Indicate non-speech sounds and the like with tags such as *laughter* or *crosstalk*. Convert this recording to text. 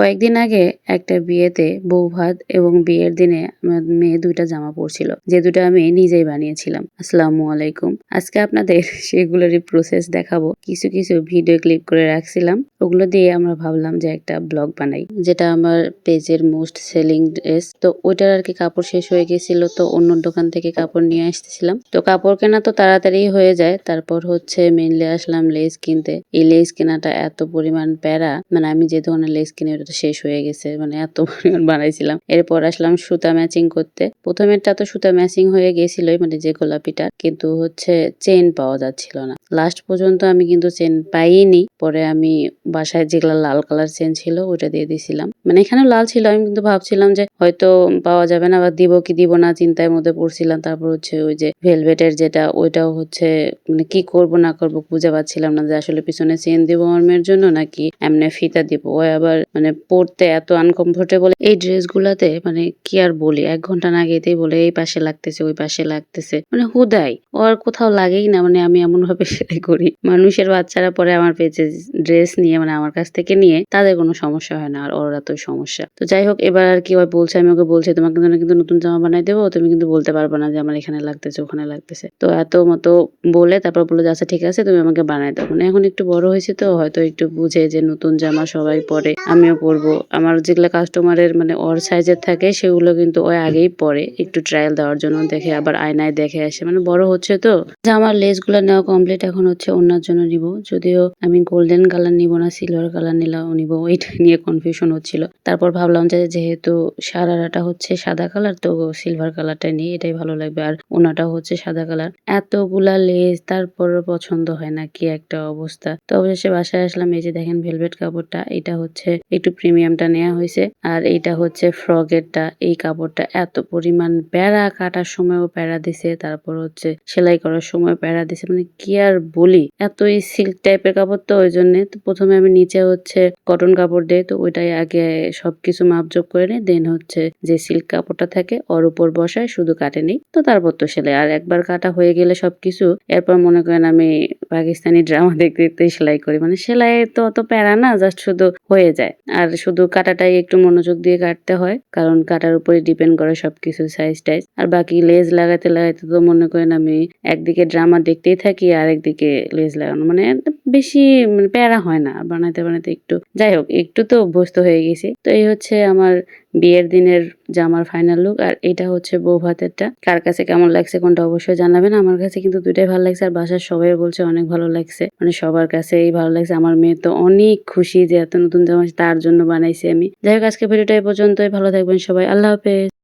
কয়েকদিন আগে একটা বিয়েতে বউ ভাত এবং বিয়ের দিনে আমার মেয়ে দুইটা জামা পরছিল। যে দুটো আমি নিজেই বানিয়েছিলাম। আসসালামু আলাইকুম। আজকে আপনাদের *laughs* সেগুলোরই প্রসেস দেখাবো। কিছু কিছু ভিডিও ক্লিপ করে রাখছিলাম। ওগুলো দিয়ে আমরা ভাবলাম যে একটা ব্লগ বানাই, যেটা আমার পেজের মোস্ট সেলিং ড্রেস তো ওইটার আর কি কাপড় শেষ হয়ে গেছিল, তো অন্য দোকান থেকে কাপড় নিয়ে আসতেছিলাম। তো কাপড় কেনা তো তাড়াতাড়ি হয়ে যায়। তারপর হচ্ছে মেনলি আসলাম লেস কিনতে। এই লেস কেনাটা এত পরিমাণ প্যারা। মানে আমি যে ধরনের লেস কিনি ওটা তো শেষ হয়ে গেছে। মানে এত পরিমাণ বানাইছিলাম। এরপর আসলাম সুতা ম্যাচিং করতে। প্রথমেরটা তো সুতা ম্যাচিং হয়ে গেছিলই মানে যে গোলাপিটা কিন্তু হচ্ছে চেন পাওয়া যাচ্ছিল না। লাস্ট পর্যন্ত আমি কিন্তু চেন পাইনি। পরে আমি বাসায় যেগুলা লাল কালার চেন ছিল, ওইটা দিয়ে দিছিলাম। মানে এখানেও লাল ছিল। আমি কিন্তু ভাবছিলাম যে হয়তো পাওয়া যাবে না বা দিব কি দিব না চিন্তায় মধ্যে পড়ছিলাম। তারপর হচ্ছে ওই যে ভেলভেটের যেটা, ওইটাও হচ্ছে মানে কি করব, না করব বুঝে পাচ্ছিলাম না যে আসলে পিছনে চেন দিব আমার মেয়ের জন্য নাকি এমনি ফিতা দিব। ও আবার মানে পরতে এত আনকমফোর্টেবল এই ড্রেস গুলাতে মানে কি আর বলি, এক ঘণ্টা না গেতেই বলে, এই পাশে লাগতেছে, ওই পাশে লাগতেছে। মানে হুদাই ও আর কোথাও লাগেই না মানে আমি এমন ভাবে সেলাই করি। মানুষের বাচ্চারা পরে আমার পেজে ড্রেস নিয়ে মানে আমার কাছ থেকে নিয়ে, তাদের কোনো সমস্যা হয় না, আর ওর এত সমস্যা। তো যাই হোক, এবার আর কি ওই বলছে, আমি ওকে বলছি, তোমাকে কিন্তু নতুন জামা বানাই দেবো, তুমি কিন্তু বলতে পারবে না যে আমার এখানে লাগতেছে, ওখানে লাগতেছে। তো এত মতো বলে, তারপর বলল যে আচ্ছা ঠিক আছে, তুমি আমাকে বানাই দাও। মানে এখন একটু বড় হয়েছে তো, হয়তো একটু বুঝে যে নতুন জামা সবাই পরে, আমিও পরবো আমার যেগুলো কাস্টমারের মানে ওর সাইজের থাকে, সেগুলো কিন্তু ওই আগেই পরে একটু ট্রায়াল দেওয়ার জন্য দেখে, আবার আয়নায় দেখে আসে। মানে বড় হচ্ছে তো। জামার লেসগুলো নেওয়া কমপ্লিট এখন হচ্ছে অন্যার জন্য নিব। যদিও আমি গোল্ডেন কালার নিব না সিলভার কালার নিলাম নিব। ওইটা নিয়ে কনফিউশন হচ্ছিল। তারপর ভাবলাম যে, যেহেতু সারারাটা হচ্ছে সাদা কালার তো সিলভার কালারটা নিই, এটাই ভালো লাগবে। আর ওনাটাও হচ্ছে সাদা কালার এতগুলা লেস তারপর পছন্দ হয় না, কি একটা অবস্থা। তো অবশেষে বাসায় আসলাম, এই যে দেখেন ভেলভেট কাপড়টা, এটা হচ্ছে একটু প্রিমিয়ামটা নেওয়া হয়েছে। আর এইটা হচ্ছে ফ্রগেরটা এই কাপড়টা এত পরিমাণ প্যারা কাটার সময়ও প্যারা দিছে। তারপর হচ্ছে সেলাই করার সময় প্যারা দিছে। মানে কি আর বলি? এত এই সিল্ক টাইপের কাপড় তো ওই জন্য তো প্রথমে আমি নিচে হচ্ছে কটন কাপড় দেই। তো ওইটাই আগে সবকিছু মাপজোক করে নিই। দেন হচ্ছে যে সিল্ক কাপড়টা থাকে, ওর উপর বসায় শুধু কাটে নিই। তো তারপর তো সেলাই। আর একবার কাটা হয়ে গেলে সবকিছু। এরপর মনে করেন আমি পাকিস্তানি ড্রামা দেখতে দেখতে সেলাই করি। মানে সেলাই তো অত প্যারা না জাস্ট শুধু হয়ে যায়। আর শুধু কাটাটাই একটু মনোযোগ দিয়ে কাটতে হয়, কারণ কাটার উপরে ডিপেন্ড করে সবকিছু সাইজ টাইজ আর বাকি লেজ লাগাতে লাগাতে তো মনে করেন আমি একদিকে ড্রামা দেখতেই থাকি আর একদিকে লেজ লাগানো। মানে বেশি মানে প্যারা হয় না বানাতে বানাতে একটু, যাই হোক, একটু তো অভ্যস্ত হয়ে গেছি। তো এই হচ্ছে আমার বিয়ের দিনের জামার ফাইনাল লুক আর এটা হচ্ছে বউ ভাতেরটা। কার কাছে কেমন লাগছে কোনটা অবশ্যই জানাবেন। আমার কাছে কিন্তু দুটাই ভালো লাগছে, আর বাসার সবাই বলছে অনেক ভালো লাগছে। মানে সবার কাছেই ভালো লাগছে। আমার মেয়ে তো অনেক খুশি যে এত নতুন জামা তার জন্য বানাইছি আমি। যাই হোক আজকে ভিডিওটা এই পর্যন্তই। ভালো থাকবেন সবাই। আল্লাহ হাফেজ।